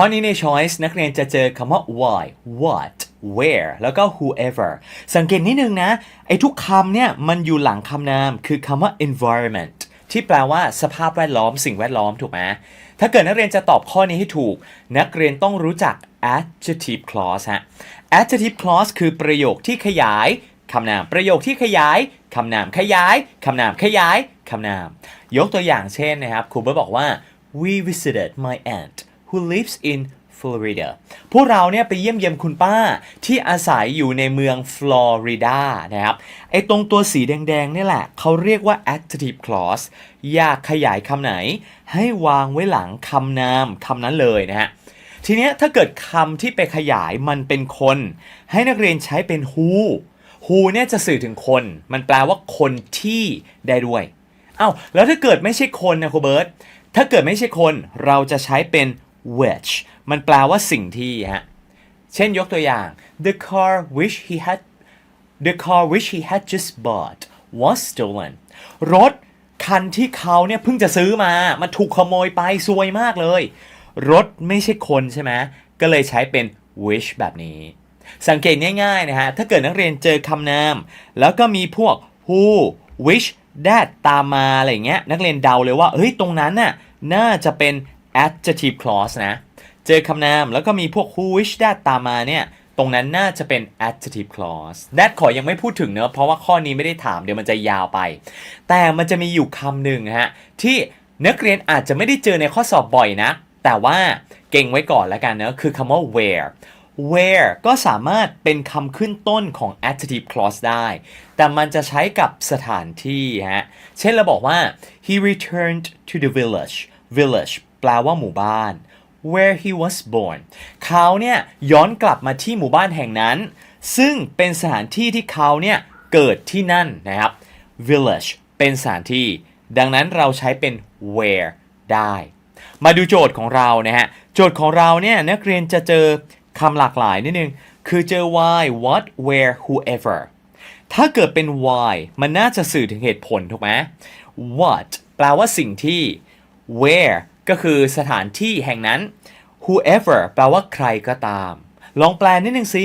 ข้อนี้ใน choice นักเรียนจะเจอคำว่า why what where แล้วก็ whoever สังเกตนิดนึงนะ ไอ้ทุกคำเนี่ย มันอยู่หลังคำนาม คือคำว่า environment ที่แปลว่าสภาพแวดล้อมสิ่งแวดล้อมถูกไหมถ้าเกิดนักเรียนจะตอบข้อนี้ให้ถูก นักเรียนต้องรู้จัก adjective clause ฮะ adjective clause คือประโยคที่ขยายคำนาม ประโยคที่ขยายคำนามขยายคำนามขยายคำนาม ยกตัวอย่างเช่นนะครับครูเบิร์ตบอกว่า we visited my aunt who lives in Florida พวกเราเนี่ยไปเยี่ยมเยียมคุณป้าที่อาศัยอยู่ในเมืองฟลอริดานะครับ ไอ้ตรงตัวสีแดงๆนี่แหละ เขาเรียกว่า adjective clause อยากขยายคำไหน ให้วางไว้หลังคำนามคำนั้นเลยนะฮะ ทีเนี้ยถ้าเกิดคำที่ไปขยายมันเป็นคน ให้นักเรียนใช้เป็น who who เนี่ยจะสื่อถึงคน มันแปลว่าคนที่ได้ด้วย เอ้าแล้วถ้าเกิดไม่ใช่คนนะครูเบิร์ตถ้าเกิดไม่ใช่คนเราจะใช้เป็น which มันแปลว่าสิ่งที่ฮะ เช่นยกตัวอย่าง the car which he had the car which he had just bought was stolen รถคันที่เขาเนี่ยเพิ่งจะซื้อมา มันถูกขโมยไปซวยมากเลย รถไม่ใช่คนใช่ไหม ก็เลยใช้เป็น which แบบนี้ สังเกตง่ายๆนะฮะ ถ้าเกิดนักเรียนเจอคำนาม แล้วก็มีพวก who which that ตามมาอะไรเงี้ย นักเรียนเดาเลยว่า เฮ้ย ตรงนั้นน่ะ น่าจะเป็น adjective clause นะ เจอคำนามแล้วก็มีพวก who which that ตามมาเนี่ย ตรงนั้นน่าจะเป็น adjective clause that ขอยังไม่พูดถึงเนอะเพราะว่าข้อนี้ไม่ได้ถามเดี๋ยวมันจะยาวไป แต่มันจะมีอยู่คำหนึ่งฮะ ที่นักเรียนอาจจะไม่ได้เจอในข้อสอบบ่อยนะ แต่ว่าเก่งไว้ก่อนแล้วกันเนอะคือคำว่า where where ก็สามารถเป็นคำขึ้นต้นของ adjective clause ได้ แต่มันจะใช้กับสถานที่ฮะ เช่นเราบอกว่า he returned to the village village แปลว่าหมู่บ้าน where he was born เขาเนี่ยย้อนกลับมาที่หมู่บ้านแห่งนั้น ซึ่งเป็นสถานที่ที่เขาเนี่ยเกิดที่นั่นนะครับ village เป็นสถานที่ ดังนั้นเราใช้เป็น where ได้ มาดูโจทย์ของเรานะฮะ โจทย์ของเราเนี่ยนักเรียนจะเจอคำหลากหลายนิดนึง คือเจอ why what where whoever ถ้าเกิดเป็น why มันน่าจะสื่อถึงเหตุผลถูกไหม what แปลว่าสิ่งที่ where ก็คือสถานที่แห่งนั้น whoever แปลว่าใครก็ตาม ลองแปลนิดนึงสิ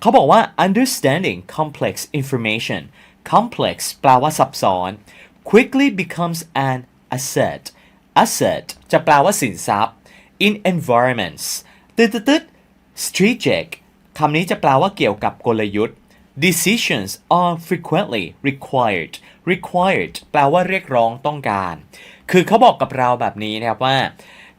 เขาบอกว่า understanding complex information complex แปลว่าซับซ้อน quickly becomes an asset asset จะแปลว่าสินทรัพย์ in environments ตึ๊ดตึ๊ดติด strategic คำนี้จะแปลว่าเกี่ยวกับกลยุทธ์ decisions are frequently required required แปลว่าเรียกร้องต้องการ คือเขาบอกกับเราแบบนี้นะครับว่า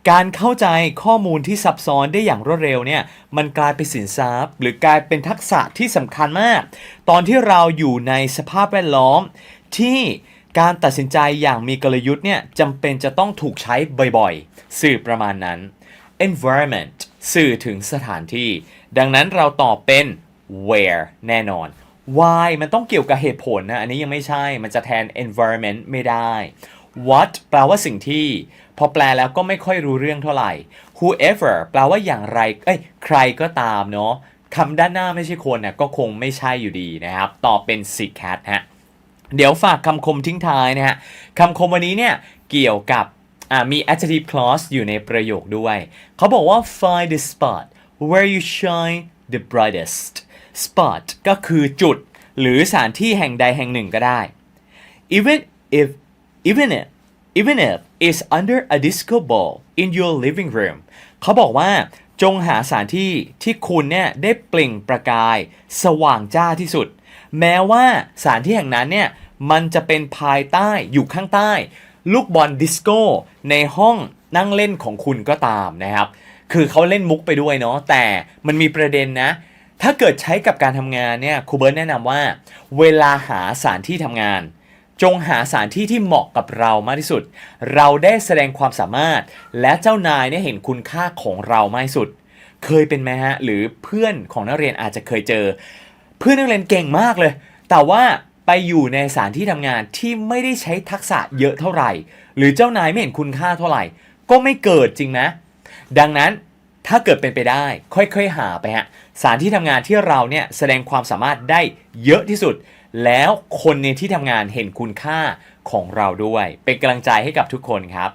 การเข้าใจข้อมูลที่ซับซ้อนได้อย่างรวดเร็วเนี่ยมันกลายเป็นสินทรัพย์ หรือกลายเป็นทักษะที่สำคัญมาก ตอนที่เราอยู่ในสภาพแวดล้อมที่การตัดสินใจอย่างมีกลยุทธ์เนี่ยจำเป็นจะต้องถูกใช้บ่อยๆ สื่อประมาณนั้น environment สื่อถึงสถานที่ ดังนั้นเราตอบเป็น where แน่นอน why มันต้องเกี่ยวกับเหตุผลนะ อันนี้ยังไม่ใช่ มันจะแทน environment ไม่ได้ what แปลว่าสิ่งที่ พอแปลแล้วก็ไม่ค่อยรู้เรื่องเท่าไหร่ whoever แปลว่าอย่างไร เอ้ย ใครก็ตามเนาะคำด้านหน้าไม่ใช่คนนะก็คงไม่ใช่อยู่ดีนะครับ ตอบเป็น sick cat ฮะ เดี๋ยวฝากคำคมทิ้งท้ายนะฮะคำคมวันนี้เนี่ย เกี่ยวกับมี adjective clause อยู่ในประโยคด้วย เขาบอกว่า find the spot where you shine the brightest spot ก็คือจุด หรือสถานที่แห่งใดแห่งหนึ่งก็ได้ even if even if even if it's under a disco ball in your living room เขาบอกว่าจงหาสถานที่ที่คุณเนี่ยได้เปล่งประกาย สว่างจ้าที่สุด แม้ว่าสถานที่แห่งนั้นเนี่ยมันจะเป็นภายใต้อยู่ข้างใต้ ลูกบอลดิสโก้ในห้องนั่งเล่นของคุณก็ตามนะครับ คือเขาเล่นมุกไปด้วยเนาะแต่มันมีประเด็นนะ ถ้าเกิดใช้กับการทำงานเนี่ยครูเบิร์ตแนะนำว่า เวลาหาสถานที่ทำงาน จงหาสถานที่ที่เหมาะกับเรามากที่สุด เราได้แสดงความสามารถ และเจ้านายเนี่ยเห็นคุณค่าของเรามากที่สุด เคยเป็นไหมฮะ หรือเพื่อนของนักเรียนอาจจะเคยเจอ เพื่อนนักเรียนเก่งมากเลย แต่ว่าไปอยู่ในสถานที่ทำงานที่ไม่ได้ใช้ทักษะเยอะเท่าไหร่ หรือเจ้านายไม่เห็นคุณค่าเท่าไหร่ ก็ไม่เกิดจริงนะ ดังนั้นถ้าเกิดเป็นไปได้ ค่อยๆ หาไปฮะสถานที่ทำงานที่เราเนี่ยแสดงความสามารถได้เยอะที่สุด แล้วคนในที่ทำงานเห็นคุณค่าของเราด้วย เป็นกำลังใจให้กับทุกคนครับ